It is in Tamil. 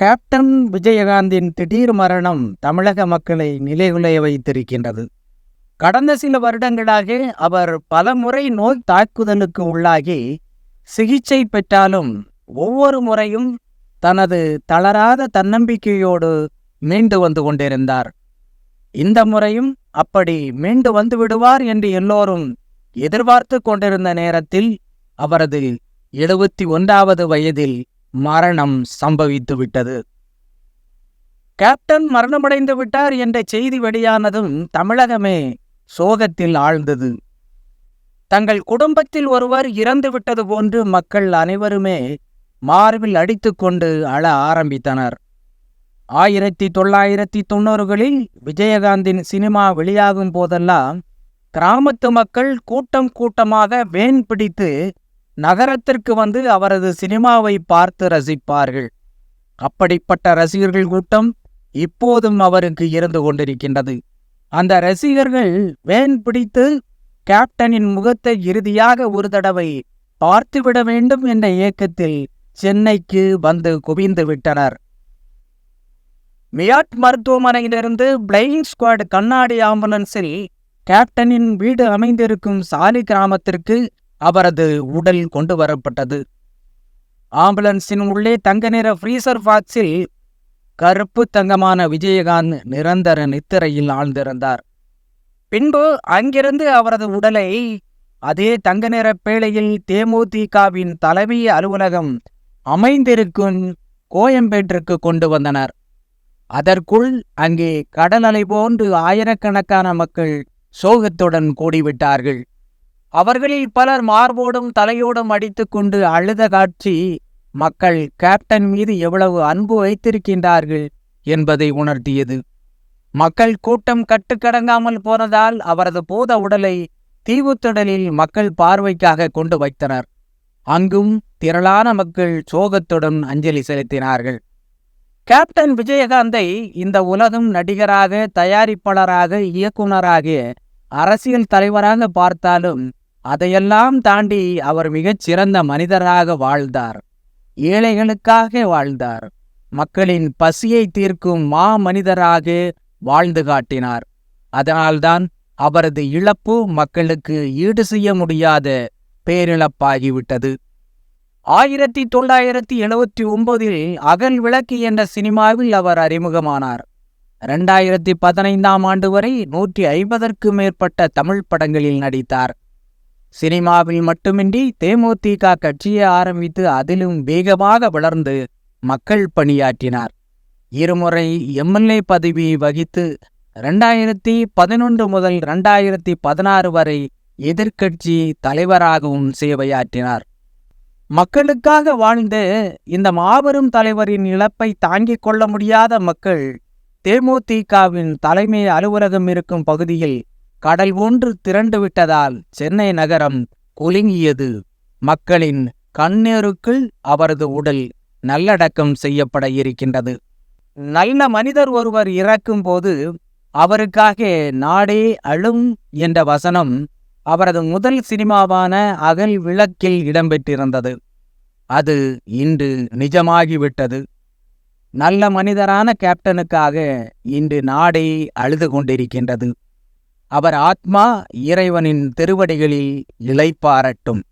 கேப்டன் விஜயகாந்தின் திடீர் மரணம் தமிழக மக்களை நிலைகுலைய வைத்திருக்கின்றது. கடந்த சில வருடங்களாக அவர் பலமுறை நோய் தாக்குதலுக்கு உள்ளாகி சிகிச்சை பெற்றாலும் ஒவ்வொரு முறையும் தனது தளராத தன்னம்பிக்கையோடு மீண்டு வந்து கொண்டிருந்தார். இந்த முறையும் அப்படி மீண்டு வந்து விடுவார் என்று எல்லோரும் எதிர்பார்த்து கொண்டிருந்த நேரத்தில் அவரது எழுபத்தி ஒன்றாவது வயதில் மரணம் சம்பவித்து விட்டது கேப்டன் மரணமடைந்து விட்டார் என்ற செய்தி வெளியானதும் தமிழகமே சோகத்தில் ஆழ்ந்தது. தங்கள் குடும்பத்தில் ஒருவர் இறந்து விட்டது போன்று மக்கள் அனைவருமே மார்பில் அடித்துக்கொண்டு அழ ஆரம்பித்தனர். ஆயிரத்தி தொள்ளாயிரத்தி தொண்ணூறுகளில் விஜயகாந்தின் சினிமா வெளியாகும் போதெல்லாம் கிராமத்து மக்கள் கூட்டம் கூட்டமாக வேன் பிடித்து நகரத்திற்கு வந்து அவரது சினிமாவை பார்த்து ரசிப்பார்கள். அப்படிப்பட்ட ரசிகர்கள் கூட்டம் இப்போதும் அவருக்கு இருந்து கொண்டிருக்கின்றது. அந்த ரசிகர்கள் வேன் பிடித்து கேப்டனின் முகத்தை இறுதியாக ஒரு தடவை பார்த்துவிட வேண்டும் என்ற இயக்கத்தில் சென்னைக்கு வந்து குவிந்து விட்டனர். மியாட் மருத்துவமனையிலிருந்து பிளைங் ஸ்குவாட் கண்ணாடி ஆம்புலன்ஸில் கேப்டனின் வீடு அமைந்திருக்கும் சாலி கிராமத்திற்கு அவரது உடல் கொண்டு வரப்பட்டது ஆம்புலன்ஸின் உள்ளே தங்க நிற ஃப்ரீசர் பாக்ஸில் கருப்பு தங்கமான விஜயகாந்த் நிரந்தர நித்திரையில் ஆழ்ந்திருந்தார். பின்பு அங்கிருந்து அவரது உடலை அதே தங்க நிற பேழையில் தேமுதிகவின் தலைமை அலுவலகம் அமைந்திருக்கும் கோயம்பேட்டிற்கு கொண்டு வந்தனர். அதற்குள் அங்கே கடல் அலை போன்று ஆயிரக்கணக்கான மக்கள் சோகத்துடன் கூடிவிட்டார்கள். அவர்களில் பலர் மார்போடும் தலையோடும் அடித்துக்கொண்டு அழுத காட்சி மக்கள் கேப்டன் மீது எவ்வளவு அன்பு வைத்திருக்கின்றார்கள் என்பதை உணர்த்தியது. மக்கள் கூட்டம் கட்டுக்கடங்காமல் போனதால் அவரது பூத உடலை தீவுத்திடலில் மக்கள் பார்வைக்காக கொண்டு வைத்தனர். அங்கும் திரளான மக்கள் சோகத்துடன் அஞ்சலி செலுத்தினார்கள். கேப்டன் விஜயகாந்தை இந்த உலகம் நடிகராக தயாரிப்பாளராக இயக்குனராக அரசியல் தலைவராக பார்த்தாலும் அதையெல்லாம் தாண்டி அவர் மிகச் சிறந்த மனிதராக வாழ்ந்தார். ஏழைகளுக்காக வாழ்ந்தார். மக்களின் பசியை தீர்க்கும் மா மனிதராக வாழ்ந்து காட்டினார். அதனால்தான் அவரது இழப்பு மக்களுக்கு ஈடு செய்ய முடியாத பேரிழப்பாகிவிட்டது. ஆயிரத்தி தொள்ளாயிரத்தி எழுவத்தி ஒன்பதில் அகல் விளக்கு என்ற சினிமாவில் அவர் அறிமுகமானார். இரண்டாயிரத்தி பதினைந்தாம் ஆண்டு வரை நூற்றி ஐம்பதற்கு மேற்பட்ட தமிழ் படங்களில் நடித்தார். சினிமாவில் மட்டுமின்றி தேமுதிக கட்சியை ஆரம்பித்து அதிலும் வேகமாக வளர்ந்து மக்கள் பணியாற்றினார். இருமுறை எம்எல்ஏ பதவி வகித்து ரெண்டாயிரத்தி பதினொன்று முதல் ரெண்டாயிரத்தி பதினாறு வரை எதிர்க்கட்சி தலைவராகவும் சேவையாற்றினார். மக்களுக்காக வாழ்ந்த இந்த மாபெரும் தலைவரின் இழப்பை தாங்கிக் கொள்ள முடியாத மக்கள் தேமுதிகவின் தலைமை அலுவலகம் இருக்கும் பகுதியில் கடல் ஒன்று திரண்டு விட்டதால் சென்னை நகரம் குலுங்கியது. மக்களின் கண்ணீருக்குள் அவரது உடல் நல்லடக்கம் செய்யப்பட இருக்கின்றது. நல்ல மனிதர் ஒருவர் இறக்கும்போது அவருக்காக நாடே அழும் என்ற வசனம் அவரது முதல் சினிமாவான அகல் விளக்கில் இடம்பெற்றிருந்தது. அது இன்று நிஜமாகிவிட்டது. நல்ல மனிதரான கேப்டனுக்காக இன்று நாடே அழுது கொண்டிருக்கின்றது. அவர் ஆத்மா இறைவனின் திருவடிகளில் இளைப்பாரட்டும்